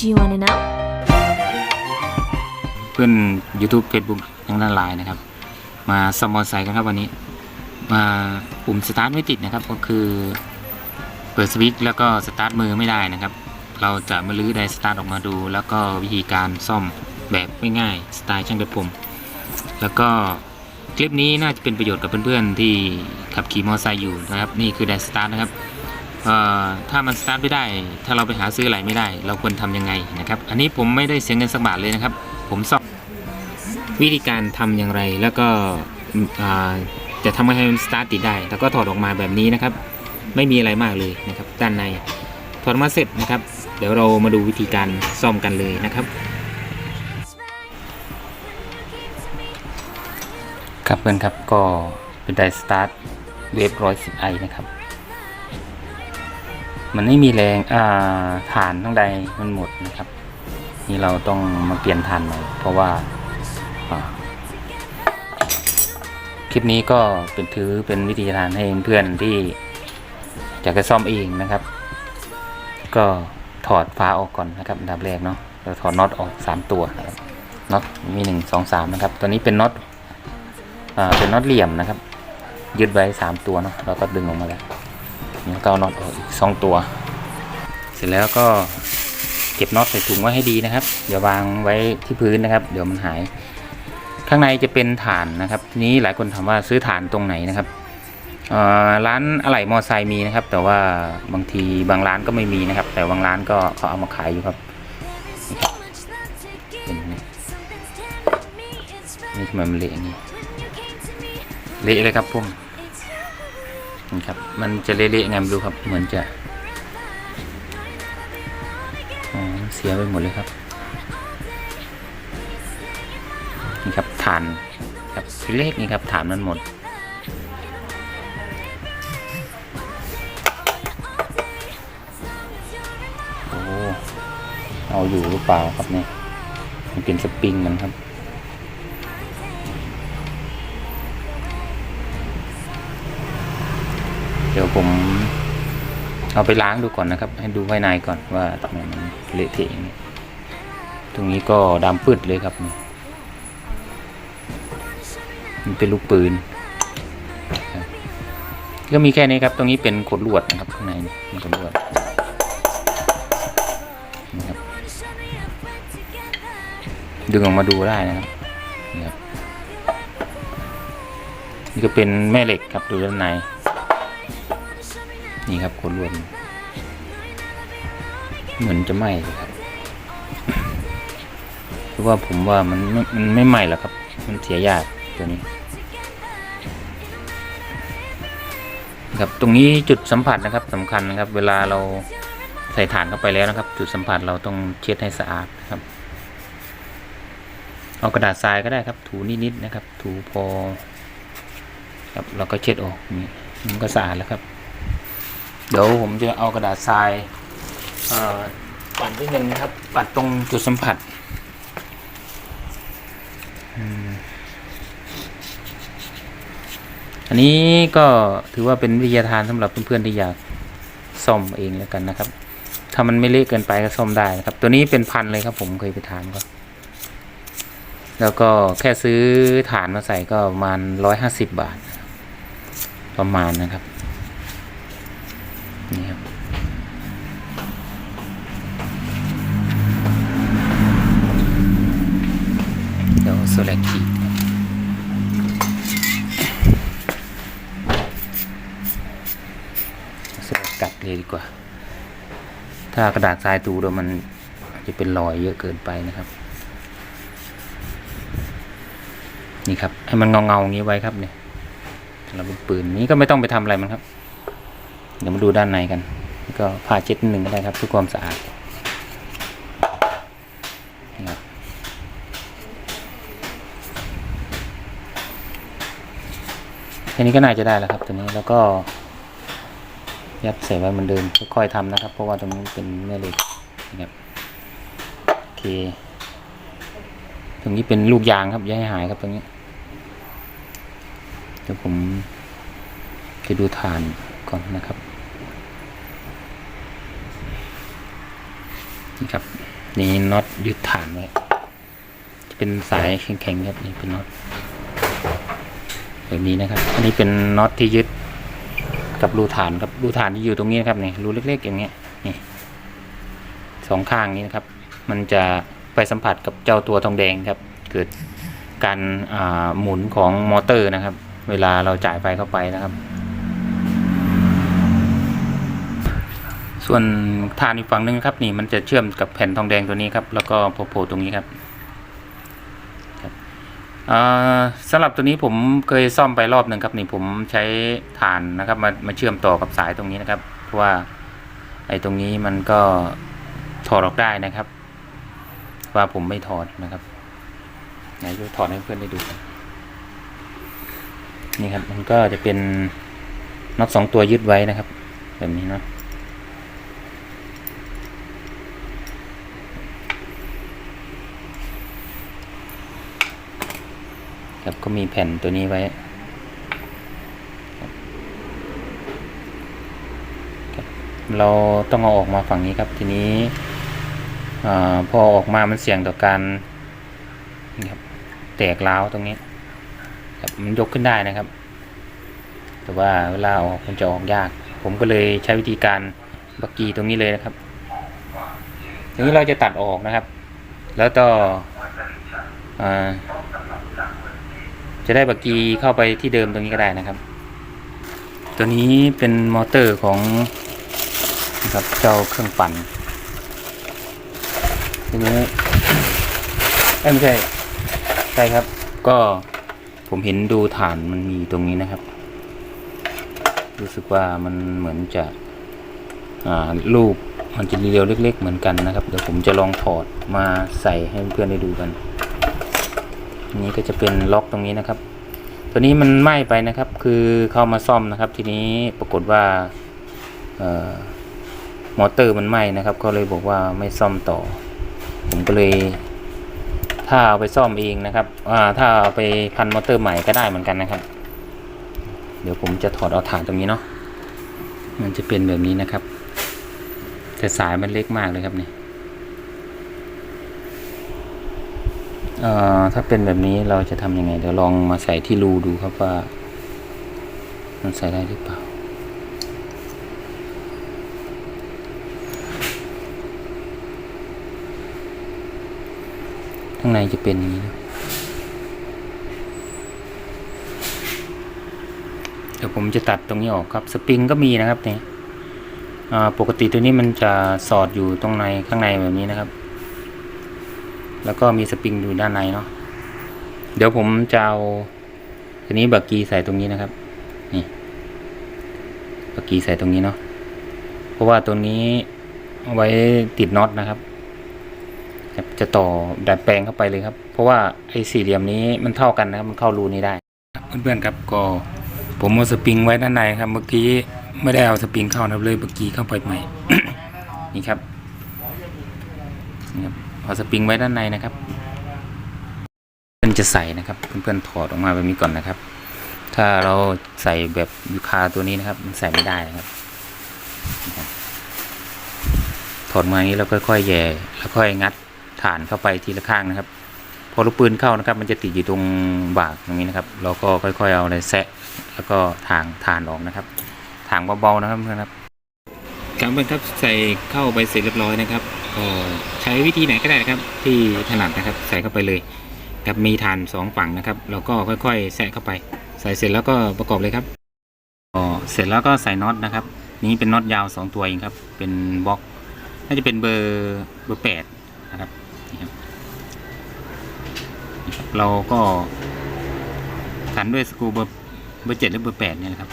Do you want to know? เพื่อน YouTube Facebook ทั้งด้านไลน์นะครับ มาสมอไซค์กันครับวันนี้ มาปุ่มสตาร์ทไม่ติดนะครับ ก็คือ เปิดสวิตช์แล้วก็สตาร์ทมือไม่ได้นะครับ เราจะมาลื้อไดสตาร์ทออกมาดู แล้วก็วิธีการซ่อมแบบง่ายๆสไตล์ช่างเด็ดผม แล้วก็คลิปนี้น่าจะเป็นประโยชน์กับเพื่อนๆที่ขับขี่มอเตอร์ไซค์อยู่นะครับ นี่คือไดสตาร์ทนะครับ ถ้ามันสตาร์ทไม่ได้ ถ้าเราไปหาซื้ออะไรไม่ได้ เราควรทำยังไงนะครับ อันนี้ผมไม่ได้เสียเงินสักบาทเลยนะครับ ผมสอนวิธีการทำอย่างไรแล้วก็จะทำให้มันสตาร์ทติดได้ แล้วก็ถอดออกมาแบบนี้นะครับ ไม่มีอะไรมากเลยนะครับ ด้านในถอดมาเสร็จนะครับ เดี๋ยวเรามาดูวิธีการซ่อมกันเลยนะครับครับเพื่อนครับก็เป็นไดสตาร์ทเวฟร้อยสิบไอนะครับ มันไม่มีแรงอ่าฐานข้งใดมันหมดนะครับ นี่เราต้องมาเปลี่ยนฐานใหม่เพราะว่าคลิปนี้ก็เป็นถือเป็นวิธีการให้เพื่อนที่อยากจะซ่อมเองนะครับ ก็ถอดฝาออกก่อนนะครับอันดับแรกเนาะเราถอดน็อตออกสามตัวนะครับน็อตมีหนึ่งสองสามนะครับตัวนี้เป็นน็อตอ่าเป็นน็อตเหลี่ยมนะครับ ยึดไว้สามตัวเนาะเราก็ดึงออกมาแล้ว แล้วก็เอาน็อตออกอีกสองตัว เสร็จแล้วก็เก็บน็อตใส่ถุงไว้ให้ดีนะครับอย่าวางไว้ที่พื้นนะครับ เดี๋ยวมันหาย ข้างในจะเป็นฐานนะครับ ทีนี้หลายคนถามว่าซื้อฐานตรงไหนนะครับร้านอะไหล่มอไซค์มีนะครับ แต่ว่าบางทีบางร้านก็ไม่มีนะครับ แต่บางร้านก็เขาเอามาขายอยู่ครับนี่ครับเป็นอย่างนี้นี่ทำไมมันเละอย่างนี้เละเลยครับพุ่ม นี่ครับ มันจะเละๆไงไม่รู้ครับ เหมือนจะเสียไปหมดเลยครับ นี่ครับฐานครับเล็กนี่ครับฐานมันหมดโอ้เอาอยู่หรือเปล่าครับเนี่ยมันเป็นสปริงมันครับ ดี๋ยวผมเอาไปล้างดูก่อนนะครับ ให้ดูภายในก่อนว่าทำไมมันเละเทะอย่างนี้ตรงนี้ก็ดำปืดเลยครับมันเป็นลูกปืนก็มีแค่นี้ครับ ตรงนี้เป็นขดลวดนะครับข้างในเป็นขดลวดนะครับดึงออกมาดูได้นะครับนี่ครับนี่ก็เป็นแม่เหล็กครับดูด้านใน นี่ครับขดลวดเหมือนจะไหม้เลยครับเพราะว่าผมว่ามันมันไม่ไหม้หรอกครับ มันเสียยากตัวนี้ ครับตรงนี้จุดสัมผัสนะครับสำคัญนะครับ เวลาเราใส่ฐานเข้าไปแล้วนะครับ จุดสัมผัสเราต้องเช็ดให้สะอาดครับ เอากระดาษทรายก็ได้ครับ ถูนิดๆนะครับ ถูพอ ครับเราก็เช็ดออกนี่มันก็สะอาดแล้วครับ เดี๋ยวผมจะเอากระดาษทรายปัดนิดนึงนะครับ ปัดตรงจุดสัมผัสอันนี้ก็ถือว่าเป็นวิทยาทานสำหรับเพื่อนๆที่อยากซ่อมเองแล้วกันนะครับ ถ้ามันไม่เละเกินไปก็ซ่อมได้นะครับ ตัวนี้เป็นพันเลยครับ ผมเคยไปถามก็แล้วก็แค่ซื้อฐานมาใส่ก็ประมาณร้อยห้าสิบบาท ประมาณนะครับ กัดเลยดีกว่า ถ้ากระดาษทรายตูเดี๋ยวมันจะเป็นรอยเยอะเกินไปนะครับ นี่ครับ ให้มันเงาเงาอย่างนี้ไว้ครับเนี่ยเราเป็นปืนนี้ก็ไม่ต้องไปทำอะไรมันครับ เดี๋ยวมาดูด้านในกัน ก็ผ้าเช็ดหนึ่งก็ได้ครับเพื่อความสะอาดนี่ครับแค่นี้ก็น่าจะได้แล้วครับตัวนี้แล้วก็ ยัดใส่ไว้เหมือนเดิมค่อยๆทำนะครับ เพราะว่าตรงนี้เป็นแม่เหล็กนะครับโอเค ตรงนี้เป็นลูกยางครับย่าให้หายครับตรงนี้เดี๋ยวผมจะดูฐานก่อนนะครับนี่ครับนี่น็อตยึดฐานไว้จะเป็นสายแข็งๆครับนี่เป็นน็อตแบบนี้นะครับ อันนี้เป็นน็อตที่ยึด กับรูฐานครับรูฐานที่อยู่ตรงนี้นะครับนี่รูเล็กๆอย่างเงี้ยนี่สองข้างนี้นะครับ มันจะไปสัมผัสกับเจ้าตัวทองแดงครับ เกิดการหมุนของมอเตอร์นะครับ เวลาเราจ่ายไฟเข้าไปนะครับ ส่วนฐานอีกฝั่งหนึ่งครับนี่มันจะเชื่อมกับแผ่นทองแดงตัวนี้ครับ แล้วก็โผล่ๆตรงนี้ครับ สำหรับตัวนี้ผมเคยซ่อมไปรอบหนึ่งครับนี่ผมใช้ฐานนะครับ มามาเชื่อมต่อกับสายตรงนี้นะครับ เพราะว่าไอ้ตรงนี้มันก็ถอดออกได้นะครับ ว่าผมไม่ถอดนะครับไหนจะถอดให้เพื่อนได้ดูนนี่ครับ มันก็จะเป็นน็อตสองตัวยึดไว้นะครับ แบบนี้เนาะ ครับก็มีแผ่นตัวนี้ไว้ครับเราต้องเอาออกมาฝั่งนี้ครับทีนี้อพอออกมามันเสี่ยงต่อการครับแตกร้าวตรงนี้ครับมันยกขึ้นได้นะครับ แต่ว่าเวลาเอาอกมันจะออกยาก ผมก็เลยใช้วิธีการบักกีตรงนี้เลยนะครับทีนี้เราจะตัดออกนะครับ แล้วก็อ่า จะได้บักกีเข้าไปที่เดิมตรงนี้ก็ได้นะครับ ตัวนี้เป็นมอเตอร์ของนะครับเจ้าเครื่องปั่นทีนี้ไม่ใช่ใช่ครับ ก็ผมเห็นดูฐานมันมีตรงนี้นะครับ รู้สึกว่ามันเหมือนจะอ่ารูปมันจะเรียวเล็ก ๆ เหมือนกันนะครับ เดี๋ยวผมจะลองถอดมาใส่ให้เพื่อนได้ดูกัน นี้ก็จะเป็นล็อกตรงนี้นะครับ ตัวนี้มันไหม้ไปนะครับ คือเข้ามาซ่อมนะครับ ทีนี้ปรากฏว่าออมอเตอร์มันไหม้นะครับ ก็เลยบอกว่าไม่ซ่อมต่อ ผมก็เลย ถ้าเอาไปซ่อมเองนะครับอ่าถ้าเอาไปพันมอเตอร์ใหม่ก็ได้เหมือนกันนะครับ เดี๋ยวผมจะถอดเอาฐานตรงนี้เนาะมันจะเป็นแบบนี้นะครับ แต่สายมันเล็กมากเลยครับเนี่ย เอ่อ ถ้าเป็นแบบนี้เราจะทำยังไง เดี๋ยวลองมาใส่ที่รูดูครับว่า มันใส่ได้หรือเปล่า ข้างในจะเป็นอย่างนี้นะเดี๋ยวผมจะตัดตรงนี้ออกครับ สปริงก็มีนะครับเนี่ยปกติตัวนี้มันจะสอดอยู่ตรงในข้างในแบบนี้นะครับ แล้วก็มีสปริงอยู่ด้านในเนาะเดี๋ยวผมจะเอาทีนี้บักกีใส่ตรงนี้นะครับ นี่บักกีใส่ตรงนี้เนาะเพราะว่าตัวนี้เอาไว้ติดน็อตนะครับ จะต่อดัดแปลงเข้าไปเลยครับ เพราะว่าไอ้สี่เหลี่ยมนี้มันเท่ากันนะครับมันเข้ารูนี้ได้เพื่อนๆครับก็ผมเอาสปริงไว้ด้านในครับ เมื่อกี้ไม่ได้เอาสปริงเข้านะครับเลยบักกีเข้าไปใหม่ นี่ครับนี่ครับ เอาสปริงไว้ด้านในนะครับ เพื่อนจะใส่นะครับ เพื่อนๆถอดออกมาแบบนี้ก่อนนะครับ ถ้าเราใส่แบบยูคาตัวนี้นะครับ มันใส่ไม่ได้นะครับ ถอดมาอย่างนี้แล้วค่อยๆแย่แล้วค่อยงัดฐานเข้าไปทีละข้างนะครับ พอลูกปืนเข้านะครับ มันจะติดอยู่ตรงบากตรงนี้นะครับ เราก็ค่อยๆเอาอะไรแซะแล้วก็ทางฐานออกนะครับ ทางเบาๆนะครับเพื่อนครับครับเพื่อนครับใส่เข้าไปเสร็จเรียบร้อยนะครับ ก็ใช้วิธีไหนก็ได้นะครับ ที่ถนัดนะครับ ใส่เข้าไปเลยครับมีฐานสองฝั่งนะครับเราก็ค่อยๆแซะเข้าไป ใส่เสร็จแล้วก็ประกอบเลยครับก็เสร็จแล้วก็ใส่น็อตนะครับ นี้เป็นน็อตยาวสองตัวเองครับ เป็นบล็อกน่าจะเป็นเบอร์เบอร์แปดนะครับนี่ครับเราก็ขันด้วยสกรูเบอร์เบอร์เจ็ดหรือเบอร์แปดเนี่ยนะครับ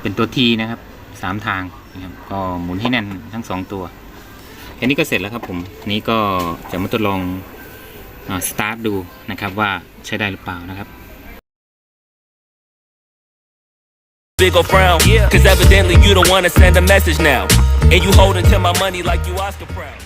เป็นตัวทีนะครับสามทางนะครับก็หมุนให้แน่นทั้งสองตัว แค่นี้ก็เสร็จแล้วครับผมนี้ก็จะมาทดลองสตาร์ทดูนะครับว่าใช้ได้หรือเปล่านะครับ Big ol' frown. Cause evidently you don't wanna send a message now. And you holding to my money like you Oscar proud.